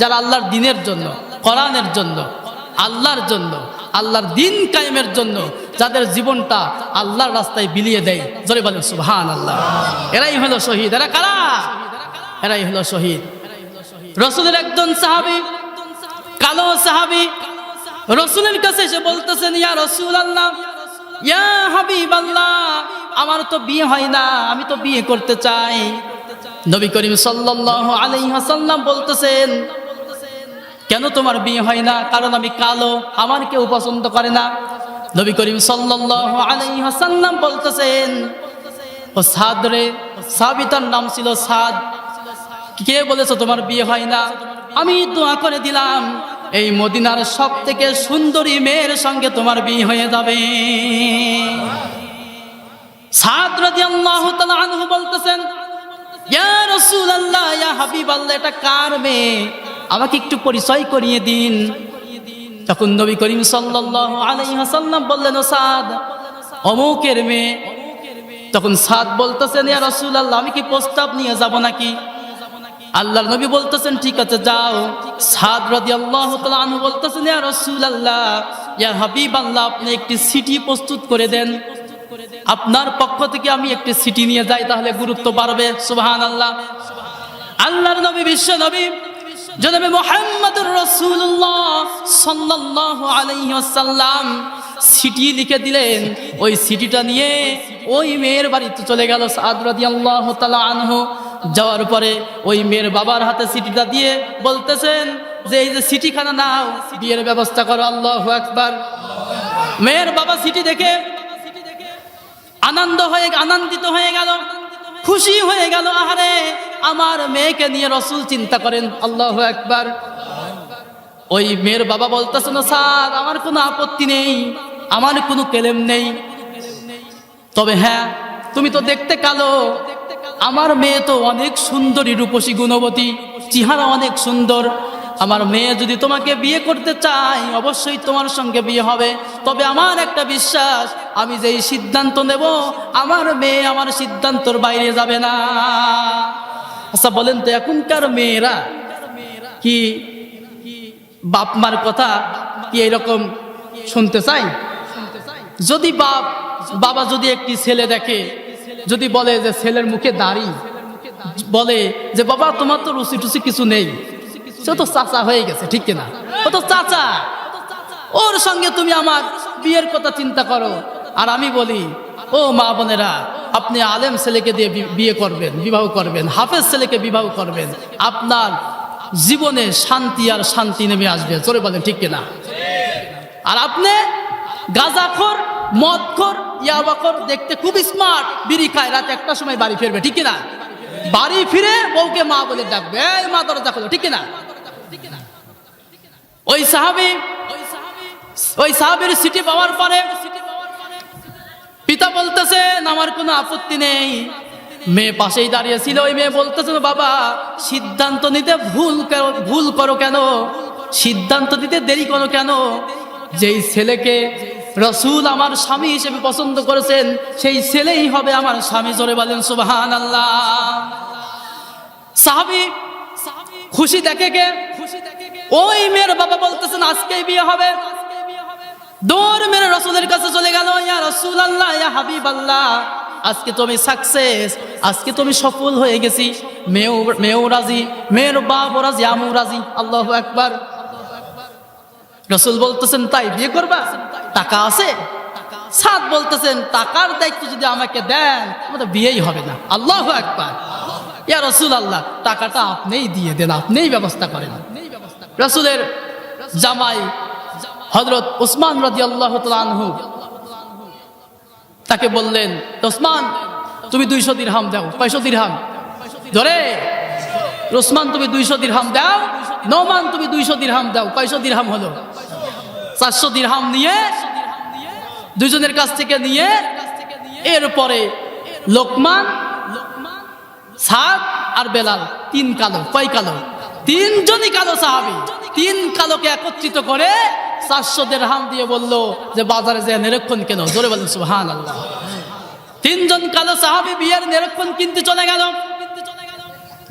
যারা আল্লাহর দিনের জন্য, কোরআনের জন্য, আল্লাহর জন্য, আল্লাহর দিন কায়েমের জন্য যাদের জীবনটা আল্লাহর রাস্তায় বিলিয়ে দেয়। জোরে বলেন সুহান আল্লাহ এরাই হলো শহীদ। এরা কারা? এরাই হলো শহীদ। রসুলের একজন সাহাবি, কালো সাহাবি, রসুলের কাছে এসে বলতেছেন, ইয়া রসুল আল্লাহ ইয়া হাবিব আল্লাহ আমার তো বিয়ে হয় না, আমি তো বিয়ে করতে চাই। নবী করিম সাল্লাল্লাহু আলাইহি ওয়াসাল্লাম বলতেছেন কেন তোমার বিয়ে হয় না? কারণ আমি কালো আমার কেউ পছন্দ করে না। নবী করিম ওয়াসাল্লাম বলতেছেন, ও সাদ রে, সাবিতার নাম ছিল সাদ। কে বলেছ তোমার বিয়ে হয় না? আমি দোয়া করে দিলাম, এই মদিনার সব থেকে সুন্দরী মেয়ের সঙ্গে তোমার বিয়ে হয়ে যাবে। বলতেছেন এটা কার মেয়ে? আমাকে একটু পরিচয় করিয়ে দিন। তখন নবী করিম সাল্লাল্লাহু আলাইহি ওয়াসাল্লাম বললেন সাদ, অমুকের মেয়ে। তখন সাদ বলতেছেন, ইয়া আল্লাহ আমি কি প্রস্তাব নিয়ে যাব নাকি? আল্লাহর নবী বলতেছেন, ঠিক আছে, যাও। সাদ রাদিয়াল্লাহু তাআলা আনহু বলতেছেন, ইয়া রাসূলুল্লাহ, ইয়া হাবিবাল্লাহ, আপনি একটি সিটি প্রস্তুত করে দেন। আপনার পক্ষ থেকে আমি একটি সিটি নিয়ে যাই, তাহলে গুরুত্ব বাড়বে, সুবহানাল্লাহ। আল্লাহর নবী, বিশ্ব নবী জনাবে মোহাম্মদুর রাসূলুল্লাহ সাল্লাল্লাহু আলাইহি ওয়াসাল্লাম সিটি লিখে দিলেন, ওই সিটিটা নিয়ে ওই মেয়ের বাড়িতে চলে গেল সাদ রাদিয়াল্লাহু তাআলা আনহু। যাওয়ার পরে ওই মেয়ের বাবার হাতে সিটিটা দিয়ে বলতেছেন যে, এই যে সিটিখানা নাও বিয়ের ব্যবস্থা করো, আল্লাহু আকবার। মেয়ের বাবা সিটি দেখে আনন্দ হয়ে, আনন্দিত হয়ে গেল, খুশি হয়ে গেল, আহারে আমার মেয়েকে নিয়ে রসুল চিন্তা করেন, আল্লাহ একবার ওই মেয়ের বাবা বলতেছে, না স্যার, আমার কোনো আপত্তি নেই, আমার কোনো কেলেম নেই। তবে হ্যাঁ তুমি তো দেখতে কালো। আমার মেয়ে তো অনেক সুন্দরী, রূপসী, গুণবতী, চেহারা অনেক সুন্দর। আমার মেয়ে যদি তোমাকে বিয়ে করতে চাই অবশ্যই তোমার সঙ্গে বিয়ে হবে। তবে আমার একটা বিশ্বাস, আমি যেই সিদ্ধান্ত নেব, আমার মেয়ে আমার সিদ্ধান্তর বাইরে যাবে না। আচ্ছা বলেন তো, এখনকার মেয়েরা কি বাপ মার কথা কি এরকম শুনতে চাই যদি বাপ, বাবা যদি একটি ছেলে দেখে, যদি বলে যে ছেলের মুখে দাড়ি, বলে যে, বাবা, তোমার তো রুচি টুচি কিছু নেই। সে তো চাচা হয়ে গেছে, ঠিক কিনা? ও তো চাচা। ওর সঙ্গে তুমি আমার বিয়ের কথা চিন্তা করো। আর আমি বলি, ও মা বোনেরা আপনি আলেম ছেলেকে দিয়ে বিয়ে করবেন, বিবাহ করবেন, হাফেজ ছেলেকে বিবাহ করবেন, আপনার জীবনে শান্তি আর শান্তি নেমে আসবে। চলে বলেন, ঠিক কিনা? আর আপনি গাঁজাখোর, মদখোর, ইয়াবাখোর দেখতে খুব স্মার্ট বিড়ি খায়, রাত একটা সময় বাড়ি ফিরবে, ঠিক কিনা? বাড়ি ফিরে বউকে মা বলে ডাকবে, এই মা, দরজা খোলো ঠিক কিনা? ওই সাহাবি, ওই সাহাবির সিটি পাওয়ার পরে পিতা বলতেছেন, আমার কোনো আপত্তি নেই। মেয়ে পাশেই দাঁড়িয়ে ছিল ওই মেয়ে বলতেছেন বাবা, সিদ্ধান্ত নিতে ভুল ভুল করো কেন? সিদ্ধান্ত নিতে দেরি করো কেন? যেই ছেলেকে রসুল আমার স্বামী হিসেবে পছন্দ করেছেন, সেই ছেলেই হবে আমার স্বামী। জোরে বলেন সুবাহান আল্লাহ সাহাবি খুশি দেখে কে? খুশি দেখে ওই মেয়ের বাবা বলতেছেন, আজকেই বিয়ে হবে। দৌড় মেরে রসুলের কাছে চলে গেল, ইয়া রসুল আল্লাহ ইয়া হাবিব আল্লাহ আজকে তুমি সাকসেস আজকে তুমি সফল হয়ে গেছি। মেয়েও মেয়েও রাজি, মেয়ের বাপ রাজি আমু রাজি। আল্লাহ একবার রসুল বলতেছেন, তাই বিয়ে করবা? টাকা আছে? সাদ বলতেছেন, টাকার দায়িত্ব যদি আমাকে দেন, আমাদের বিয়েই হবে না। আল্লাহ একবার ইয়া রসুল আল্লাহ টাকাটা আপনিই দিয়ে দেন, আপনিই ব্যবস্থা করেন। রসুলের জামাই হজরত উসমান রাজি আল্লাহ তাকে বললেন ওসমান তুমি দুইশো দিরহাম দাও কয়শো দিরহাম। ধরে ওসমান তুমি দুইশো দিরহাম দাও নমান তুমি দুইশো দিরহাম দাও কয়শো দিরহাম হলো। চারশো দিরহাম নিয়ে, দুইজনের কাছ থেকে নিয়ে, এরপরে লোকমান, সাদ আর বেলাল, তিন কালো, কয় কালো? তিনজনই কালো সাহাবি। তিন কালোকে একত্রিত করে চারশো দেড়হাম দিয়ে বলল যে বাজারে যে নিরক্ষণ কেন? জোরে বলেন সুহান আল্লাহ তিনজন কালো সাহাবি বিয়ের নিরক্ষণ কিনতে চলে গেল।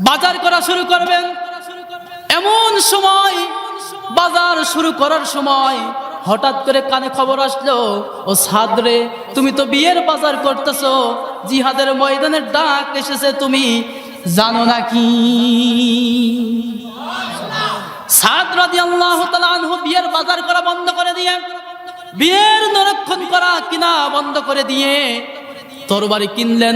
বাজার করা শুরু করবেন। এমন সময়, বাজার শুরু করার সময় হঠাৎ করে কানে খবর আসলো, ও সাদরে তুমি তো বিয়ের বাজার করতেছো। জিহাদের ময়দানের ডাক এসেছে তুমি, জানো নাকি? সাদ রাদি আল্লাহ বিয়ের বাজার করা বন্ধ করে দিয়ে, বিয়ের নরক্ষণ করা কিনা বন্ধ করে দিয়ে, তরবারি কিনলেন,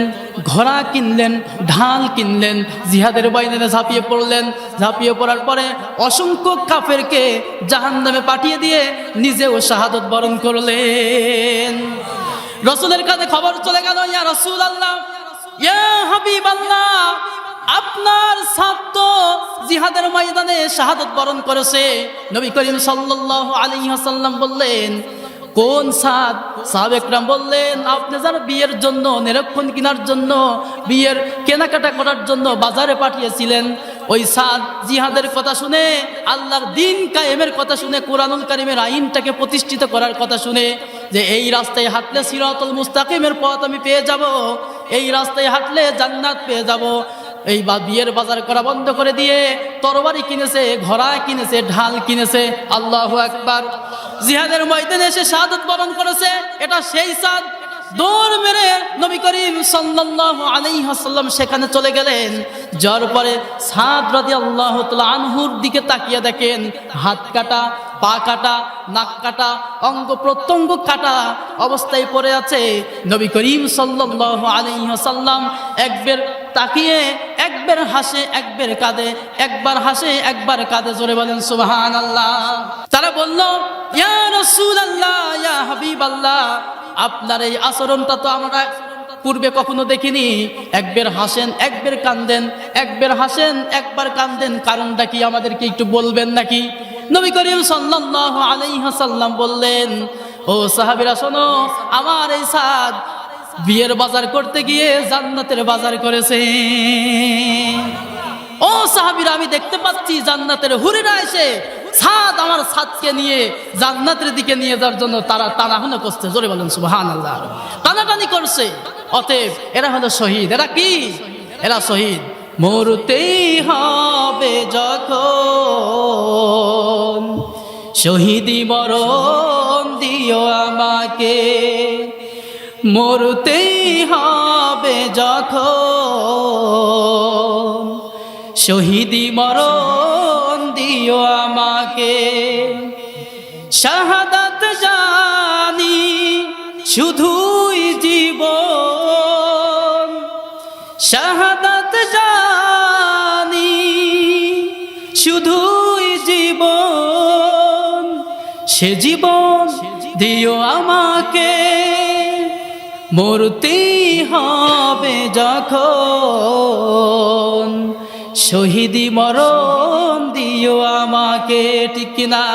ঘোড়া কিনলেন, ঢাল কিনলেন, জিহাদের বাইনে ঝাঁপিয়ে পড়লেন। ঝাঁপিয়ে পড়ার পরে অসংখ্য কাফেরকে জাহান নামে পাঠিয়ে দিয়ে নিজেও শাহাদত বরণ করলেন। রসুলের কাছে খবর চলে গেল, ইয়া রসুল আল্লাহ ইয়া হাবিব আল্লাহ ময়দানে শাহাদত বরণ করেছে। নবী করিম সাল্লাল্লাহু আলাইহি ওয়াসাল্লাম বললেন, কোন সাদ? সাহাবেকরাম বললেন, আপনি যারা বিয়ের জন্য, নিরক্ষণ কেনার জন্য, বিয়ের কেনাকাটা করার জন্য বাজারে পাঠিয়েছিলেন। ওই সাদ জিহাদের কথা শুনে, আল্লাহর দিন কায়েমের কথা শুনে, কোরআনুল কারিমের আইনটাকে প্রতিষ্ঠিত করার কথা শুনে, যে এই রাস্তায় হাঁটলে সিরাতুল মুস্তাকিমের পথ আমি পেয়ে যাব, এই রাস্তায় হাঁটলে জান্নাত পেয়ে যাব। এই বা বিয়ের বাজার করা বন্ধ করে দিয়ে তরবারি কিনেছে, ঘোড়া কিনেছে, ঢাল কিনেছে। আল্লাহ একবার জিহাদের ময়দানে এসে শাহাদত বরণ করেছে। এটা সেই সাদ। দৌড় মেরে নবী করিম সাল্লাল্লাহু আলাইহি ওয়াসাল্লাম সেখানে চলে গেলেন। যার পরে সাদ রাদিয়াল্লাহু তাআলা আনহুর দিকে তাকিয়ে দেখেন, হাত কাটা পা কাটা, নাক কাটা, অঙ্গ প্রত্যঙ্গ কাটা অবস্থায় পড়ে আছে। নবী করিম সাল্লাল্লাহু আলাইহি ওয়াসাল্লাম একবার তাকিয়ে, একবার হাসে, একবার কাঁদে, একবার হাসে, একবার কাঁদে, জোরে বলেন সুবাহান আল্লাহ তারা বলল, ইয়া রসুল আল্লাহ ইয়া হাবিবাল্লাহ, আপনার এই আচরণটা তো আমরা পূর্বে কখনো দেখিনি। একবার হাসেন, একবার কান্দেন, একবার হাসেন, একবার কান্দেন, কারণটা কি আমাদেরকে একটু বলবেন নাকি? নবী করিম সাল্লাল্লাহু আলাইহি ওয়াসাল্লাম বললেন, ও সাহাবীরা, শোনো, আমার এই সাদ বিয়ের বাজার করতে গিয়ে জান্নাতের বাজার করেছে। ও সাহাবীরা, আমি দেখতে পাচ্ছি জান্নাতের হুরিরা এসে সাদ আমার ছাদকে নিয়ে জান্নাতের দিকে নিয়ে যাওয়ার জন্য তারা টানাহানা করছে। জোরে বলেন সুবহান আল্লাহ টানাটানি করছে। অতএব এরা হলো শহীদ। এরা কি? এরা শহীদ। মরতেই হবে যখন শহীদি বরণ দিও আমাকে। মরতেই হবে যখন। শহীদি মরণ দিও আমাকে। শাহাদাত জানি শুধুই জীবন। শাহাদাত জানি শুধুই সে জীবন দিও আমাকে। মরতেই হবে যখন। শহীদি মরণ দিও আমাকে, ঠিক কিনা?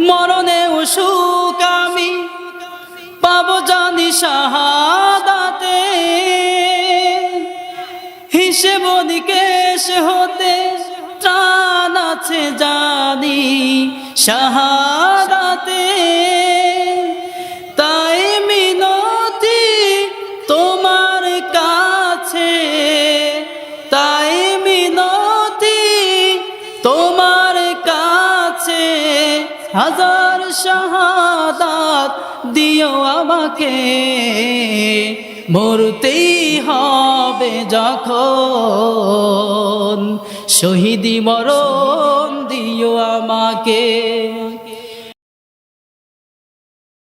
মরণে সুখ আমি পাব জানি শাহাদাতে। হিসেব নিকেশ হতে ত্রাণ আছে জানি শাহাদাতে। তাই মিনতি তোমার কাছে। তাই মিনতি তোমার কাছে। হাজার শাহাদাত দিও আমাকে। মরতেই হবে যখন শহীদি মরণ আমাকে